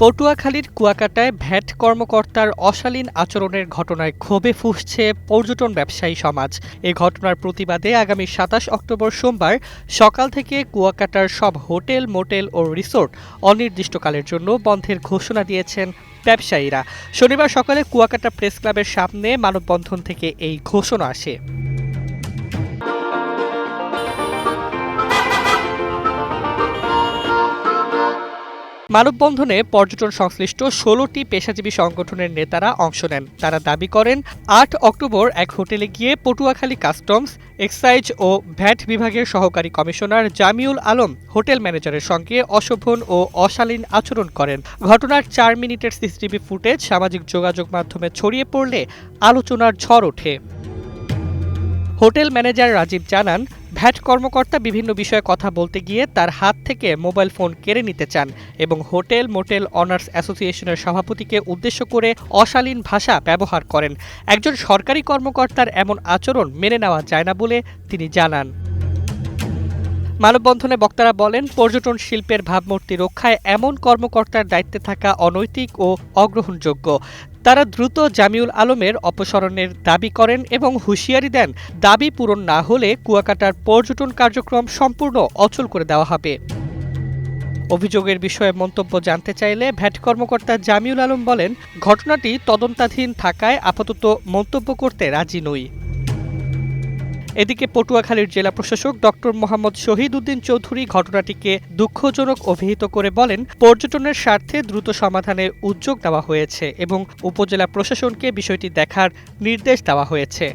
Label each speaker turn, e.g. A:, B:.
A: পটুয়াখালীর কুয়াকাটায় ভ্যাট কর্মকর্তার অশালীন আচরণের ঘটনায় ক্ষোভে ফুঁসছে পর্যটন ব্যবসায়ী সমাজ। এ ঘটনার প্রতিবাদে আগামী সাতাশ অক্টোবর সোমবার সকাল থেকে কুয়াকাটার সব হোটেল, মোটেল ও রিসোর্ট অনির্দিষ্টকালের জন্য বন্ধের ঘোষণা দিয়েছেন ব্যবসায়ীরা। শনিবার সকালে কুয়াকাটা প্রেস ক্লাবের সামনে মানববন্ধন থেকে এই ঘোষণা আসে। মানববন্ধনে পর্যটন সংশ্লিষ্ট ষোলোটি পেশাজীবী সংগঠনের নেতারা অংশ নেন। তারা দাবি করেন, আট অক্টোবর এক হোটেলে গিয়ে পটুয়াখালী কাস্টমস, এক্সাইজ ও ভ্যাট বিভাগের সহকারী কমিশনার জামিউল আলম হোটেল ম্যানেজারের সঙ্গে অশোভন ও অশালীন আচরণ করেন। ঘটনার চার মিনিটের সিসিটিভি ফুটেজ সামাজিক যোগাযোগ মাধ্যমে ছড়িয়ে পড়লে আলোচনার ঝড় ওঠে। হোটেল ম্যানেজার রাজীব জানান, ভ্যাট কর্মকর্তা বিভিন্ন বিষয়ে কথা বলতে গিয়ে তার হাত থেকে মোবাইল ফোন কেড়ে নিতে চান এবং হোটেল মোটেল অনার্স অ্যাসোসিয়েশনের সভাপতিকে উদ্দেশ্য করে অশালীন ভাষা ব্যবহার করেন। একজন সরকারি কর্মকর্তার এমন আচরণ মেনে নেওয়া যায় না বলে তিনি জানান। মানববন্ধনে বক্তারা বলেন, পর্যটন শিল্পের ভাবমূর্তি রক্ষায় এমন কর্মকর্তার দায়িত্বে থাকা অনৈতিক ও অগ্রহণযোগ্য। তারা দ্রুত জামিউল আলমের অপসারণের দাবি করেন এবং হুঁশিয়ারি দেন, দাবি পূরণ না হলে কুয়াকাটার পর্যটন কার্যক্রম সম্পূর্ণ অচল করে দেওয়া হবে। অভিযোগের বিষয়ে মন্তব্য জানতে চাইলে ভ্যাট কর্মকর্তা জামিউল আলম বলেন, ঘটনাটি তদন্তাধীন থাকায় আপাতত মন্তব্য করতে রাজি নই। এদিকে পটুয়াখালীর জেলা প্রশাসক ডক্টর মোহাম্মদ শহীদ উদ্দিন চৌধুরী ঘটনাটিকে দুঃখজনক অভিহিত করে বলেন, পর্যটনের স্বার্থে দ্রুত সমাধানের উদ্যোগ দেওয়া হয়েছে এবং উপজেলা প্রশাসনকে বিষয়টি দেখার নির্দেশ দেওয়া হয়েছে।